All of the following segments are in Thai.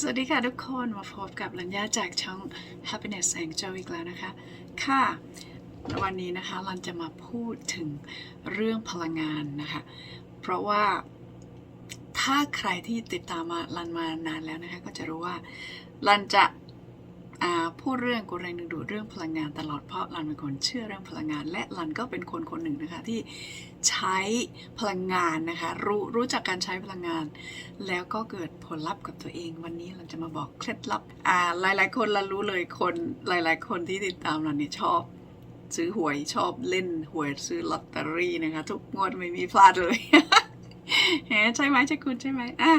สวัสดีค่ะทุกคนมาพบกับลัญญาจากช่อง Happiness Angel อีกแล้วนะคะ ค่ะ วันนี้นะคะลันจะมาพูดถึงเรื่องพลังงานนะคะ เพราะว่าถ้าใครที่ติดตามมาลันมานานแล้วนะคะ ก็จะรู้ว่าลันจะ พูดเรื่องกลแรงดึงดูดเรื่องพลังงานตลอดเพราะลันเป็นคนเชื่อเรื่องพลังงาน และลันก็เป็นคนคนหนึ่งนะคะที่ใช้พลังงานนะคะรู้รู้จักการใช้พลังงาน แล้วก็เกิดผลลัพธ์กับตัวเอง วันนี้เราจะมาบอกเคล็ดลับอ่าหลายๆคนเรารู้เลยคนหลาย ๆ คนที่ติดตามเราเนี่ยชอบซื้อหวยชอบเล่นหวยซื้อลอตเตอรี่นะคะ ทุกงวดไม่มีพลาดเลยใช่ไหมใช่คุณใช่ไหมอะ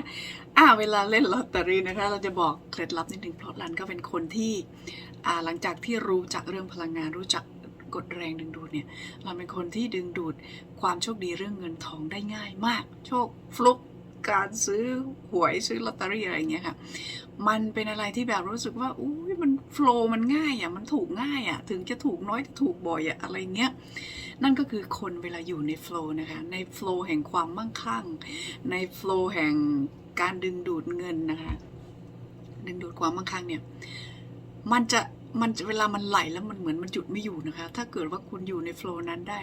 อะเวลาเล่นลอตเตอรี่นะคะ เราจะบอกเคล็ดลับนิดนึงเพราะรันก็เป็นคนที่อ่าหลังจากที่รู้จักเรื่องพลังงานรู้จักกฎแรงดึงดูดเนี่ยเราเป็นคนที่ดึงดูดความโชคดีเรื่องเงินทองได้ง่ายมาก โชคฟลุกการซื้อหวยซื้อลอตเตอรี่อะไรเงี้ยค่ะ มันเป็นอะไรที่แบบรู้สึกว่าอุ้ยมันโฟล์มันง่ายอะมันถูกง่ายอะถึงจะถูกน้อยจะถูกบ่อยอะอะไรเงี้ยนั่นก็คือคนเวลาอยู่ในโฟล์นะคะในโฟล์แห่งความมั่งคั่ง ในโฟล์แห่ง การดึงดูดเงินนะคะ ดึงดูดความมั่งคั่งเนี่ย มันจะมันเวลามันไหลแล้วมันเหมือนมันหยุดไม่อยู่นะคะ ถ้าเกิดว่าคุณอยู่ในโฟล์นั้นได้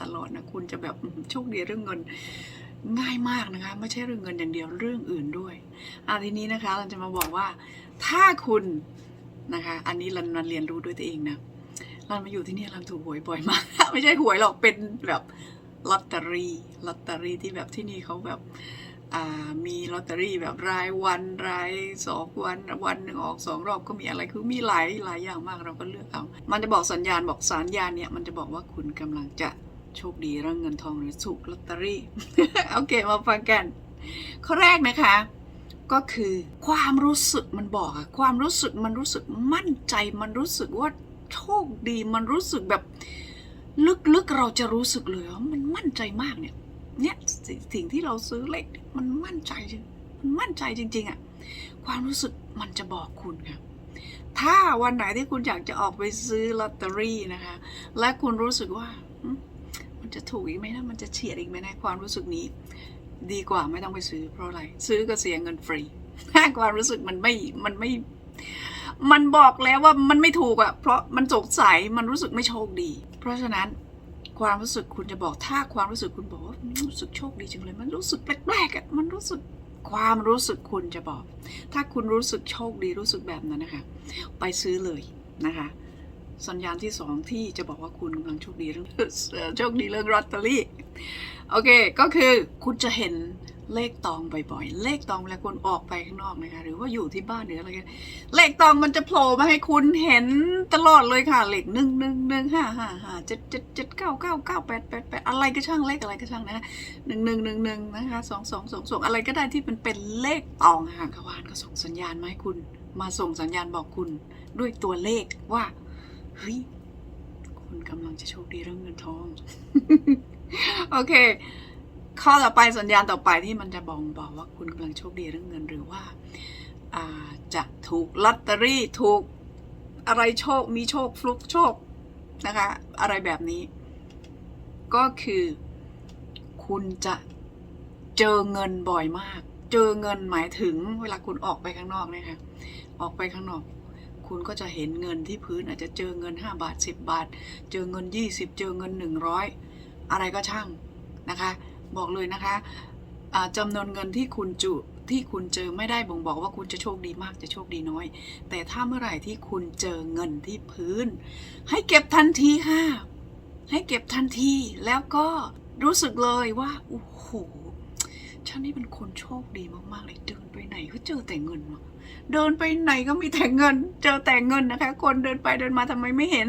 ตลอดนะคุณจะแบบโชคดีเรื่องเงินง่ายมากนะคะ ไม่ใช่เรื่องเงินอย่างเดียวเรื่องอื่นด้วยอะทีนี้นะคะ เราจะมาบอกว่า ถ้าคุณนะคะ อันนี้รันรันเรียนรู้ด้วยตัวเองนะรันมาอยู่ที่นี่รันถูกหวยบ่อยมาก ไม่ใช่หวยหรอกเป็นแบบลอตเตอรี่ลอตเตอรี่ที่แบบที่นี่เขาแบบ มีลอตเตอรี่แบบรายวันรายสองวันวันหนึ่งออกสองรอบก็มีอะไรคือมีหลายหลายอย่างมากเราก็เลือกเอา มันจะบอกสัญญาณบอกสัญญาณเนี่ยมันจะบอกว่าคุณกำลังจะโชคดีเรื่องเงินทองหรือถูกลอตเตอรี่โอเคมาฟังกันข้อแรกนะคะก็คือความรู้สึกมันบอกอะความรู้สึกมันรู้สึกมั่นใจ มันรู้สึกว่าโชคดี มันรู้สึกแบบ ลึกๆเราจะรู้สึกเลยว่ามันมั่นใจมากเนี่ย เนี่ยสสิ่งที่เราซื้อเลขเนี่ยมันมั่นใจจริงมันมั่นใจจริง ๆอะความรู้สึกมันจะบอกคุณค่ะถ้าวันไหนที่คุณอยากจะออกไปซื้อลอตเตอรี่นะคะ และคุณรู้สึกว่ามันจะถูกอีกไหมนะมันจะเฉียดอีกไหมนะความรู้สึกนี้ ดีกว่าไม่ต้องไปซื้อเพราะอะไร ซื้อก็เสียเงินฟรีความรู้สึกมันไม่มันไม่ มันบอกแล้วว่ามันไม่ถูกอะ เพราะมันสงสัยมันรู้สึกไม่โชคดี เพราะฉะนั้น ความรู้สึกคุณจะบอกถ้าความรู้สึกคุณบอกว่ารู้สึกโชคดีจังเลย มันรู้สึกแปลกๆอะมันรู้สึกความรู้สึกคุณจะบอก ถ้าคุณรู้สึกโชคดีรู้สึกแบบนั้นนะคะ ไปซื้อเลยนะคะ สัญญาณที่สองที่จะบอกว่าคุณกำลังโชคดีเรื่องโชคดีเรื่องลอตเตอรี่โอเค ก็คือคุณจะเห็น เลขตองบ่อยๆ เลขตองเวลาคุณออกไปข้างนอกนะคะ หรือว่าอยู่ที่บ้านหรืออะไรกันเลขตองมันจะโผล่มาให้คุณเห็นตลอดเลยค่ะ เลขหนึ่งหนึ่งหนึ่งห้าห้าห้าเจ็ดเจ็ดเจ็ดเก้าเก้าเก้าแปดแปดแปดอะไรก็ช่างเลขอะไรก็ช่างนะหนึ่งหนึ่งหนึ่งหนึ่งนะคะสองสองสองสองอะไรก็ได้ที่มันเป็นเลขตองอะค่ะกวานก็ส่งสัญญาณมาให้คุณ มาส่งสัญญาณบอกคุณด้วยตัวเลขว่าเฮ้ยคุณกำลังจะโชคดีเรื่องเงินทอง โอเค ข้อต่อไปสัญญาณต่อไปที่มันจะบอกบอกว่าคุณกำลังโชคดีเรื่องเงินหรือว่าาจะถูกลอตเตอรี่ถูกอะไรโชคมีโชคฟลุกโชคนะคะอะไรแบบนี้ ก็คือคุณจะเจอเงินบ่อยมาก เจอเงินหมายถึงเวลาคุณออกไปข้างนอกเนี่ยค่ะออกไปข้างนอก คุณก็จะเห็นเงินที่พื้นอาจจะเจอเงิน 5 บาท 10 บาท เจอเงิน 20 เจอเงิน 100 อะไรก็ช่างนะคะ บอกเลยนะคะอ่าจำนวนเงินที่คุณจุที่คุณเจอไม่ได้บ่งบอกว่าคุณจะโชคดีมากจะโชคดีน้อย แต่ถ้าเมื่อไหร่ที่คุณเจอเงินที่พื้น ให้เก็บทันทีค่ะ ให้เก็บทันทีแล้วก็รู้สึกเลยว่าโอ้โหฉันนี่เป็นคนโชคดีมากๆเลยเดินไปไหนก็เจอแต่เงินวะเดินไปไหนก็มีแต่เงิน เจอแต่เงินนะคะ คนเดินไปเดินมาทำไมไม่เห็น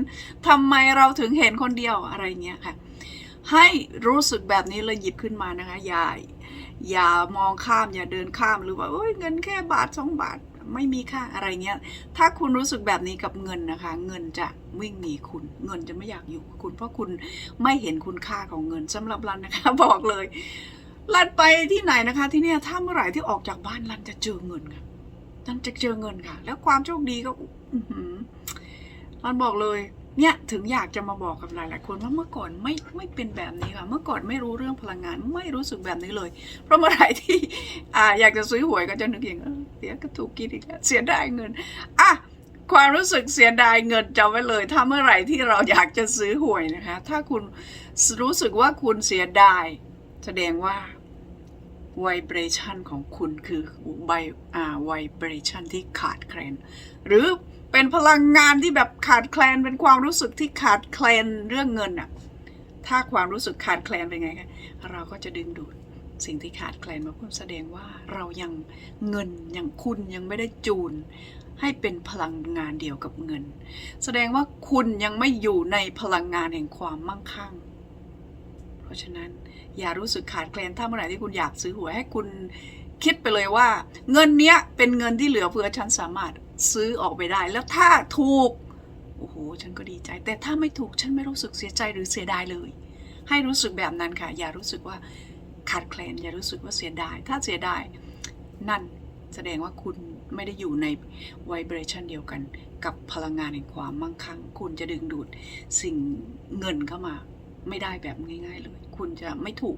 ทำไมเราถึงเห็นคนเดียวอะไรเงี้ยค่ะ ให้รู้สึกแบบนี้เลยหยิบขึ้นมานะคะอย่าอย่ามองข้ามอย่าเดินข้ามหรือว่าโอ้ยเงินแค่บาทสองบาทไม่มีค่าอะไรเงี้ย ถ้าคุณรู้สึกแบบนี้กับเงินนะคะ เงินจะวิ่งหนีคุณ เงินจะไม่อยากอยู่กับคุณเพราะคุณไม่เห็นคุณค่าของเงินสำหรับรันนะคะ บอกเลยรันไปที่ไหนนะคะ ที่เนี่ยถ้าเมื่อไหร่ที่ออกจากบ้านรันจะเจอเงินค่ะรันจะเจอเงินค่ะ แล้วความโชคดีก็รันบอกเลย เนี่ยถึงอยากจะมาบอกกับหลายๆคนว่าเมื่อก่อนไม่ไม่เป็นแบบนี้ค่ะเมื่อก่อนไม่รู้เรื่องพลังงานไม่รู้สึกแบบนี้เลย เพราะเมื่อไหร่ที่อ่าอยากจะซื้อหวยก็จะนึกอย่างเออเดี๋ยวก็ถูกกินอีกแล้วเสียดายเงินอะความรู้สึกเสียดายเงินจำไว้เลย ถ้าเมื่อไหร่ที่เราอยากจะซื้อหวยนะคะ ถ้าคุณรู้สึกว่าคุณเสียดาย แสดงว่า vibration ของคุณคือไบอ่า vibration ที่ขาดแคลน หรือเป็นพลังงานที่แบบขาดแคลนเป็นความรู้สึกที่ขาดแคลนเรื่องเงินอะถ้าความรู้สึกขาดแคลนเป็นไงคะเราก็จะดึงดูดสิ่งที่ขาดแคลนมาเพื่อแสดงว่าเรายังเงินยังคุณยังไม่ได้จูน ให้เป็นพลังงานเดียวกับเงิน แสดงว่าคุณยังไม่อยู่ในพลังงานแห่งความมั่งคั่ง ราะฉะนั้นอย่ารู้สึกขาดแคลนถ้าเมื่อไหร่ที่คุณอยากซื้อหวยให้คุณคิดไปเลยว่า เงินเนี้ยเป็นเงินที่เหลือเพื่อฉันสามารถซื้อออกไปได้ แล้วถ้าถูกโอ้โหฉันก็ดีใจ แต่ถ้าไม่ถูกฉันไม่รู้สึกเสียใจหรือเสียดายเลย ให้รู้สึกแบบนั้นค่ะ อย่ารู้สึกว่าขาดแคลนอย่ารู้สึกว่าเสียดาย ถ้าเสียดายนั่นแสดงว่าคุณไม่ได้อยู่ในไวเบรชันเดียวกัน กับพลังงานแห่งความมั่งคั่ง คุณจะดึงดูดสิ่งเงินเข้ามา ไม่ได้แบบง่าย ๆ เลย คุณจะไม่ถูก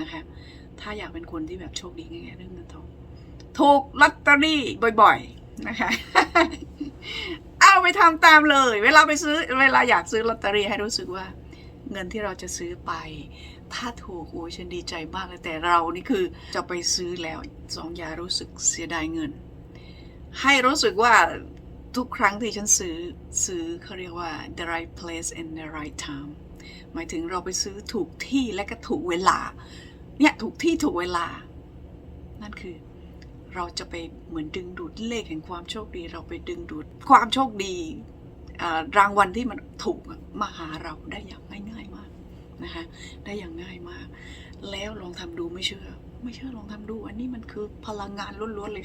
นะคะ ถ้าอยากเป็นคนที่แบบโชคดีง่ายๆเรื่องเงินทองถูกลอตเตอรี่บ่อยๆนะคะ เอาไปทำตามเลย เวลาไปซื้อเวลาอยากซื้อลอตเตอรี่ให้รู้สึกว่า เงินที่เราจะซื้อไป ถ้าถูกโอ้ฉันดีใจมากเลยแต่เรานี่คือจะไปซื้อแล้วสองอย่ารู้สึกเสียดายเงิน ให้รู้สึกว่าทุกครั้งที่ฉันซื้อซื้อเขาเรียกว่า the right place and the right time หมายถึงเราไปซื้อถูกที่และก็ถูกเวลา เนี่ยถูกที่ถูกเวลา นั่นคือเราจะไปเหมือนดึงดูดเลขแห่งความโชคดี เราไปดึงดูดความโชคดีรางวัลที่มันถูกมาหาเราได้อย่างง่ายๆมากนะคะได้อย่างง่ายมาก แล้วลองทำดูไม่เชื่อ ไม่เชื่อลองทำดู อันนี้มันคือพลังงานล้วนๆเลย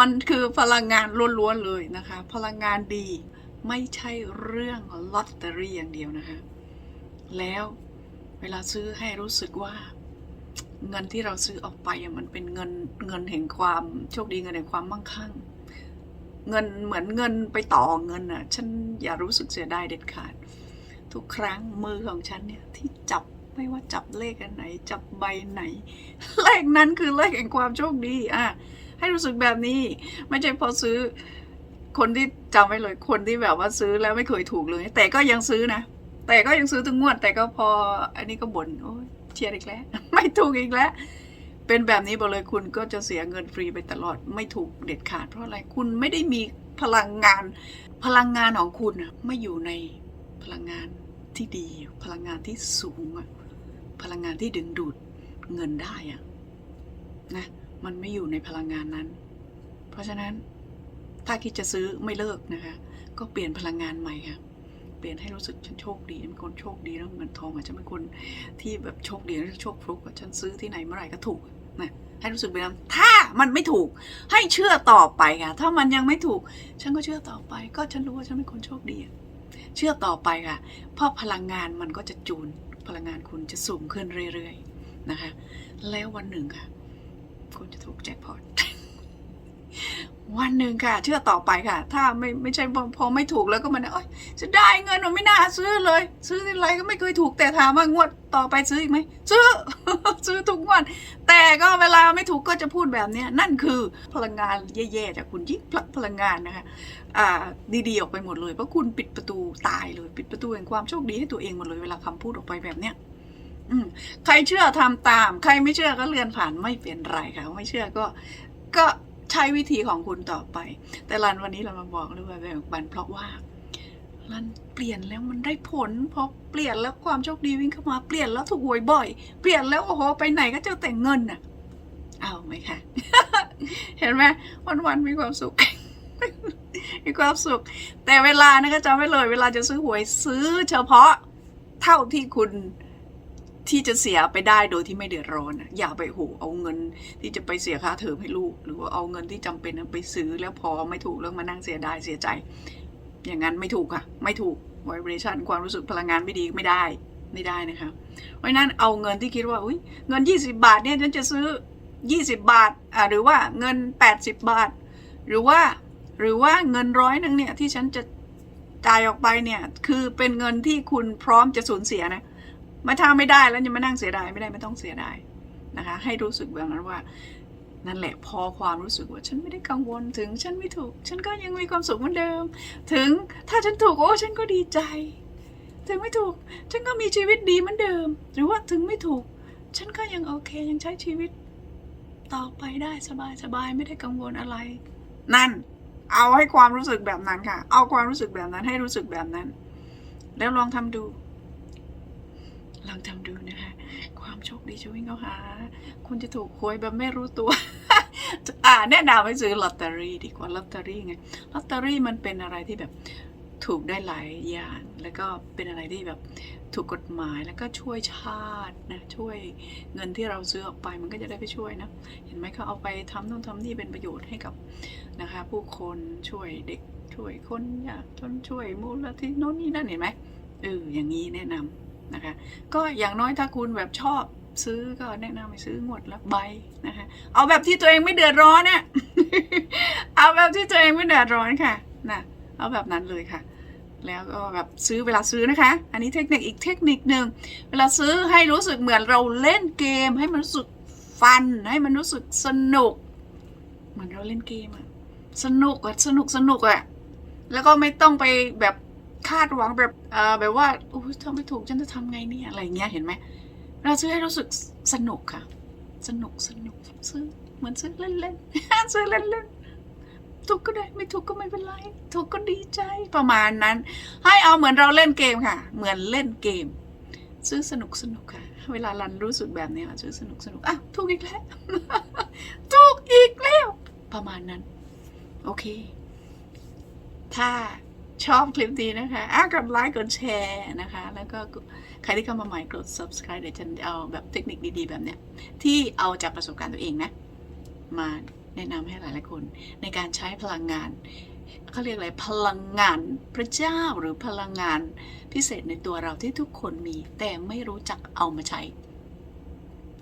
มันคือพลังงานล้วนๆเลยนะคะ พลังงานดีไม่ใช่เรื่องลอตเตอรี่อย่างเดียวนะคะ แล้วเวลาซื้อให้รู้สึกว่า เงินที่เราซื้อออกไปมันเป็นเงินเงินแห่งความโชคดีเงินแห่งความมั่งคั่ง เงินเหมือนเงินไปต่อเงินอะ ฉันอย่ารู้สึกเสียดายเด็ดขาด ทุกครั้งมือของฉันเนี่ยที่จับไม่ว่าจับเลขอันไหน จับใบไหน เลขนั้นคือเลขแห่งความโชคดีอะให้รู้สึกแบบนี้ ไม่ใช่พอซื้อ คนที่จำไว้เลยคนที่แบบว่าซื้อแล้วไม่เคยถูกเลย แต่ก็ยังซื้อนะ แต่ก็ยังซื้อทุกงวด แต่ก็พออันนี้ก็บ่นโอ้ยเชียร์อีกแล้ว ไม่ถูกอีกแล้ว เป็นแบบนี้บอกเลยคุณก็จะเสียเงินฟรีไปตลอดไม่ถูกเด็ดขาด เพราะอะไรคุณไม่ได้มีพลังงาน พลังงานของคุณอะไม่อยู่ในพลังงานที่ดี พลังงานที่สูงอะพลังงานที่ดึงดูดเงินได้อะนะมันไม่อยู่ในพลังงานนั้น เพราะฉะนั้นถ้าคิดจะซื้อไม่เลิกนะคะ ก็เปลี่ยนพลังงานใหม่ค่ะ ปลี่ยนให้รู้สึกฉันโชคดีเป็นคนโชคดีแล้วเงินทองอาจจะเป็นคนที่แบบโชคดีแล้วโชคฟลุกอะฉันซื้อที่ไหนเมื่อไหร่ก็ถูกนะให้รู้สึกแบบนั้นถ้ามันไม่ถูกให้เชื่อต่อไปค่ะถ้ามันยังไม่ถูก ฉันก็เชื่อต่อไป ก็ฉันรู้ว่าฉันเป็นคนโชคดีเชื่อต่อไปค่ะ เพราะพลังงานมันก็จะจูนพลังงานคุณจะสูงขึ้นเรื่อยๆนะคะ แล้ววันหนึ่งค่ะ คุณจะถูกแจ็คพอต วันหนึ่งค่ะ เชื่อต่อไปค่ะ ถ้าไม่ไม่ใช่พอไม่ถูกแล้วก็มันโอ๊ยจะได้เงินมันไม่น่าซื้อเลย ซื้อทีไรก็ไม่เคยถูกแต่ถามว่างวดต่อไปซื้ออีกไหมซื้อ ซื้อทุกงวดแต่ก็เวลาไม่ถูกก็จะพูดแบบเนี้ยนั่นคือพลังงานแย่ๆจากคุณยิ่งผลักพลังงานนะคะอ่าดีๆออกไปหมดเลยเพราะคุณปิดประตูตายเลย ปิดประตูแห่งความโชคดีให้ตัวเองหมดเลยเวลาคำพูดออกไปแบบเนี้ยอืมใครเชื่อทำตาม ใครไม่เชื่อก็เลื่อนผ่านไม่เป็นไรค่ะ ไม่เชื่อก็ก็ ใช้วิธีของคุณต่อไป แต่รันวันนี้เรามาบอกเลยว่าแบ่งปันเพราะว่ารันเปลี่ยนแล้วมันได้ผลพอเปลี่ยนแล้วความโชคดีวิ่งเข้ามาเปลี่ยนแล้วถูกหวยบ่อย เปลี่ยนแล้วโอ้โหไปไหนก็เจอแต่เงินน่ะ เอาไหมคะเห็นไหมวันวันๆมีความสุขมีความสุข แต่เวลานะก็จำไว้เลย เวลาจะซื้อหวยซื้อเฉพาะเท่าที่คุณ ที่จะเสียไปได้โดยที่ไม่เดือดร้อน อย่าไปโหเอาเงินที่จะไปเสียค่าเทอมให้ลูก หรือว่าเอาเงินที่จำเป็นไปซื้อแล้วพอไม่ถูกแล้วมานั่งเสียดายเสียใจ อย่างนั้นไม่ถูกค่ะ ไม่ถูก vibration ความรู้สึกพลังงานไม่ดีไม่ได้ไม่ได้นะคะเพราะฉะนั้นเอาเงินที่คิดว่าอุ้ยเงิน 20 บาทเนี่ยฉันจะซื้อ 20 บาทอ่าหรือว่าเงิน 80 บาท หรือว่าหรือว่าเงินร้อยหนึ่งเนี่ยที่ฉันจะจ่ายออกไปเนี่ยคือเป็นเงินที่คุณพร้อมจะสูญเสียนะ มาถ้าไม่ได้แล้วจะมานั่งเสียดายไม่ได้ไม่ต้องเสียดายนะคะ ให้รู้สึกแบบนั้นว่า นั่นแหละพอความรู้สึกว่าฉันไม่ได้กังวลถึงฉันไม่ถูก ฉันก็ยังมีความสุขเหมือนเดิม ถึงถ้าฉันถูกโอ้ฉันก็ดีใจ ถึงไม่ถูก ฉันก็มีชีวิตดีเหมือนเดิม หรือว่าถึงไม่ถูก ฉันก็ยังโอเคยังใช้ชีวิต ต่อไปได้สบายสบายไม่ได้กังวลอะไร นั่น เอาให้ความรู้สึกแบบนั้นค่ะ เอาความรู้สึกแบบนั้นให้รู้สึกแบบนั้น แล้วลองทำดู ลองทำดูนะคะ ความโชคดีจะวิ่งเข้าหา คุณจะถูกหวยแบบไม่รู้ตัว อ่าแนะนำให้ซื้อลอตเตอรี่ดีกว่าลอตเตอรี่ไงลอตเตอรี่มันเป็นอะไรที่แบบถูกได้หลายอย่าง แล้วก็เป็นอะไรที่แบบถูกกฎหมายแล้วก็ช่วยชาตินะช่วยเงินที่เราซื้อออกไปมันก็จะได้ไปช่วยนะ เห็นไหมเขาเอาไปทำนู่นทำนี่เป็นประโยชน์ให้กับนะคะ ผู้คนช่วยเด็กช่วยคนอยากจนช่วยมูลที่โน่นนี่นั่นเห็นไหมเอออย่างนี้แนะนำ นะคะก็อย่างน้อยถ้าคุณแบบชอบซื้อก็แนะนำให้ซื้องวดละใบนะคะเอาแบบที่ตัวเองไม่เดือดร้อนน่ะเอาแบบที่ตัวเองไม่เดือดร้อนค่ะนะเอาแบบนั้นเลยค่ะ แล้วก็แบบซื้อเวลาซื้อนะคะ อันนี้เทคนิคอีกเทคนิคหนึ่งเวลาซื้อให้รู้สึกเหมือนเราเล่นเกม ให้มันรู้สึกฟันให้มันรู้สึกสนุก เหมือนเราเล่นเกมอะสนุกอะสนุกสนุกอะแล้วก็ไม่ต้องไปแบบ คาดหวังแบบเออแบบว่าโอ้ยทำไม่ถูกฉันจะทำไงเนี่ยอะไรเงี้ยเห็นไหมเราซื้อให้รู้สึกสนุกค่ะ สนุกสนุกซื้อเหมือนซื้อเล่นเล่นๆซื้อเล่นเล่นๆถูกก็ได้ไม่ถูกก็ไม่เป็นไรถูกก็ดีใจประมาณนั้น ให้เอาเหมือนเราเล่นเกมค่ะ เหมือนเล่นเกม ซื้อสนุกสนุกค่ะ เวลารันรู้สึกแบบนี้ค่ะซื้อสนุกสนุกอะถูกอีกแล้วถูกอีกแล้ว ประมาณนั้น โอเค ถ้า ชอบคลิปนี้นะคะอะกดไลค์กดแชร์นะคะ แล้วก็ใครที่เข้ามาใหม่กด subscribe เดี๋ยวฉันเอาแบบเทคนิคดีๆ แบบเนี้ย ที่เอาจากประสบการณ์ตัวเองนะ มาแนะนำให้หลายๆคน ในการใช้พลังงานเขาเรียกอะไรพลังงานพระเจ้าหรือพลังงานพิเศษในตัวเราที่ทุกคนมี แต่ไม่รู้จักเอามาใช้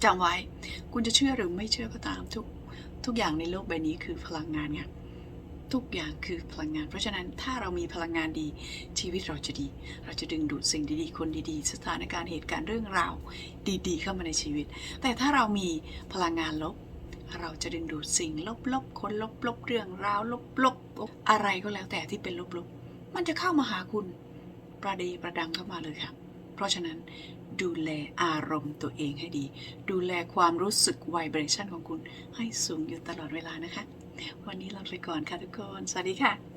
จำไว้ คุณจะเชื่อหรือไม่เชื่อก็ตามทุกทุกอย่างในโลกใบนี้คือพลังงานไง ทุกอย่างคือพลังงาน เพราะฉะนั้นถ้าเรามีพลังงานดี ชีวิตเราจะดี เราจะดึงดูดสิ่งดีๆ คนดีๆ สถานการณ์เหตุการณ์เรื่องราวดีๆ เข้ามาในชีวิต แต่ถ้าเรามีพลังงานลบ เราจะดึงดูดสิ่งลบๆ คนลบๆ เรื่องราวลบๆ อะไรก็แล้วแต่ที่เป็นลบๆ มันจะเข้ามาหาคุณประเดประดังเข้ามาเลยค่ะ เพราะฉะนั้นดูแลอารมณ์ตัวเองให้ดี ดูแลความรู้สึกไวเบรชันของคุณให้สูงอยู่ตลอดเวลานะคะ วันนี้ลาไปก่อนค่ะทุกคน สวัสดีค่ะ